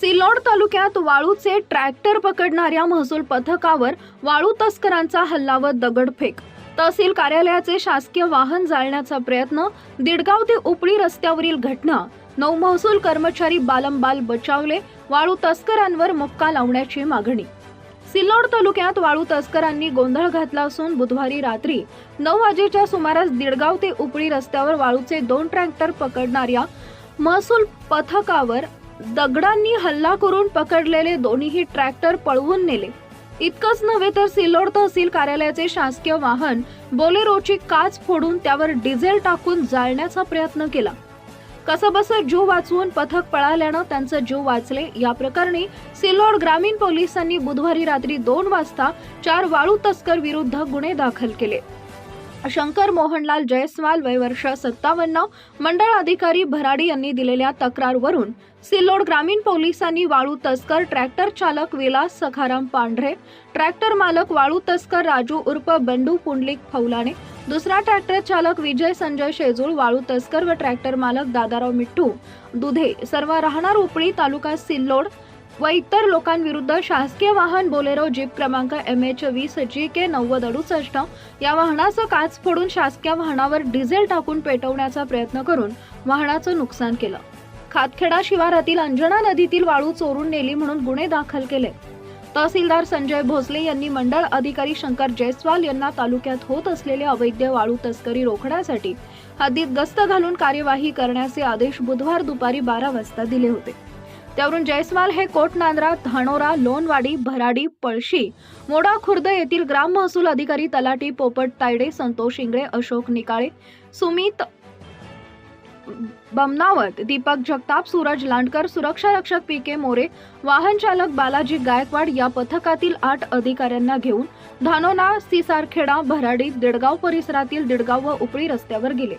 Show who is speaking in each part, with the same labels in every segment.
Speaker 1: सिल्लोड तालुक्यात वाळूचे ट्रॅक्टर पकडणाऱ्या महसूल पथकावर वाळू तस्करांचा हल्ला व दगडफेक. तहसील कार्यालयाचे शासकीय वाहन जाळण्याचा प्रयत्न दिडगाव ते उपळी रस्त्यावरील घटना. नऊ महसूल कर्मचारी बालंबाल बचावले वाळू तस्करांवर मुक्का लावण्याची मागणी. सिल्लोड तालुक्यात वाळू तस्करांनी गोंधळ घातला असून बुधवारी रात्री नऊ वाजेच्या सुमारास दिडगाव ते उपळी रस्त्यावर वाळूचे दोन ट्रॅक्टर पकडणाऱ्या महसूल पथकावर दगडांनी हल्ला करून पकडलेले दोन्हीही ट्रॅक्टर पळवून नेले. इतकंच नव्हे तर सिल्लोड तहसील कार्यालयाचे शासकीय वाहन बोलेरोची काच फोडून त्यावर डिझेल टाकून जाळण्याचा प्रयत्न केला. कसबस जीव वाचवून पथक पळाल्यानं त्यांचं जीव वाचले. या प्रकरणी सिल्लोड ग्रामीण पोलिसांनी बुधवारी रात्री दोन वाजता चार वाळू तस्कर विरुद्ध गुन्हे दाखल केले. शंकर मोहनलाल जयस्वाल वय वर्ष सत्तावन्न. मंडळ अधिकारी भराडी यांनी दिलेल्या तक्रारवरून सिल्लोड ग्रामीण पोलिसांनी वाळू तस्कर ट्रॅक्टर चालक विलास सखाराम पांढरे ट्रॅक्टर मालक वाळू तस्कर राजू उर्फ बंडू पुंडलिक फौलाने दुसरा ट्रॅक्टर चालक विजय संजय शेजूळ वाळू तस्कर व ट्रॅक्टर मालक दादाराव मिठ्ठू दुधे सर्व राहणार उपळी तालुका सिल्लोड व इतर लोकांविरुद्ध शासकीय वाहन बोलेरो जीप क्रमांक एम एच वीस जी के नव्वद अडुसष्ट या वाहनाचं काच फोडून शासकीय वाहनावर डिझेल टाकून पेटवण्याचा प्रयत्न करून वाहनाचं नुकसान केलं. खातखेडा शिवारातील अंजना नदीतील वाळू चोरून नेली म्हणून गुन्हे दाखल केले. तहसीलदार संजय भोसले यांनी मंडळ अधिकारी शंकर जयस्वाल यांना तालुक्यात होत असलेले अवैध वाळू तस्करी रोखण्यासाठी हद्दीत गस्त घालून कार्यवाही करण्याचे आदेश बुधवार दुपारी बारा वाजता दिले होते. त्यावरून जयस्वाल हे कोटनांद्रा धानोरा लोणवाडी भराडी पळशी मोडा खुर्द येथील ग्राम महसूल अधिकारी तलाटी पोपट तायडे संतोष इंगळे अशोक निकाळे सुमित बमनावत दीपक जगताप सूरज लांडकर सुरक्षा रक्षक पी के मोरे वाहन चालक बालाजी गायकवाड या पथकातील आठ अधिकाऱ्यांना घेऊन धानोना सिसारखेडा भराडी दिडगाव परिसरातील दिडगाव व उपळी रस्त्यावर गेले.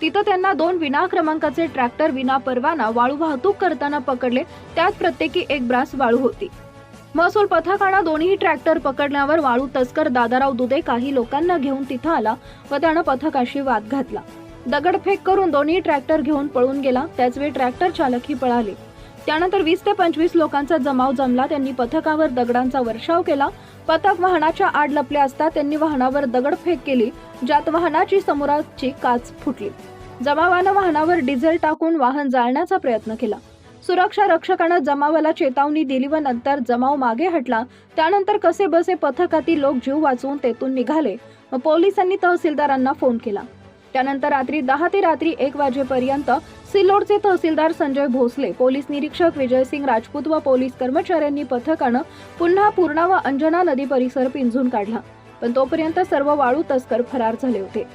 Speaker 1: तिथं त्यांना दोन विना क्रमांकाचे ट्रॅक्टर विना परवाना वाळू वाहतूक करताना पकडले. त्यात प्रत्येकी एक ब्रास वाळू होती. महसूल पथकानं दोन्ही ट्रॅक्टर पकडल्यावर वाळू तस्कर दादाराव दुदे काही लोकांना घेऊन तिथं आला व त्यानं पथकाशी वाद घातला. दगडफेक करून दोन्ही ट्रॅक्टर घेऊन पळून गेला. त्याचवेळी ट्रॅक्टर चालकही पळाले. त्यानंतर वीस ते पंचवीस लोकांचा जमाव जमला. त्यांनी पथकावर दगडांचा वर्षाव केला. पथक वाहनाच्या आड लपले असता त्यांनी वाहनावर दगडफेक केली ज्यात वाहनाची समोराची काच फुटली. जमावानं वाहनावर डिझेल टाकून वाहन जाळण्याचा प्रयत्न केला. सुरक्षा रक्षकानं जमावाला चेतावणी दिली व नंतर जमाव मागे हटला. त्यानंतर कसे बसे पथकातील लोक जीव वाचवून तेथून निघाले. व पोलिसांनी तहसीलदारांना फोन केला. त्यानंतर रात्री दहा ते रात्री एक वाजेपर्यंत सिल्लोडचे तहसीलदार संजय भोसले पोलीस निरीक्षक विजयसिंग राजपूत व पोलीस कर्मचाऱ्यांनी पथकानं पुन्हा पूर्णा व अंजना नदी परिसर पिंजून काढला. पण तोपर्यंत सर्व वाळू तस्कर फरार झाले होते.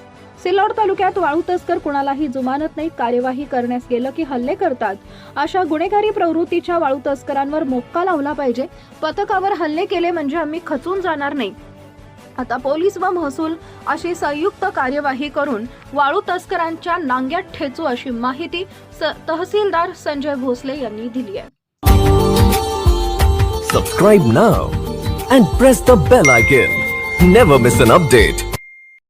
Speaker 1: सिल्लोड तालुक्यात वाळू तस्कर कुणालाही जुमानत नाही कार्यवाही करण्यास गेलं की हल्ले करतात अशा गुन्हेगारी प्रवृत्तीच्या वाळू तस्करांवर मोक्का लावला पाहिजे. पथकावर हल्ले केले म्हणजे आम्ही खचून जाणार नाही. आता पोलीस व महसूल अशी संयुक्त कार्यवाही करून वाळू तस्करांच्या नांग्यात ठेचू अशी माहिती तहसीलदार संजय भोसले यांनी दिली आहे.
Speaker 2: Subscribe now and press the bell icon never miss an update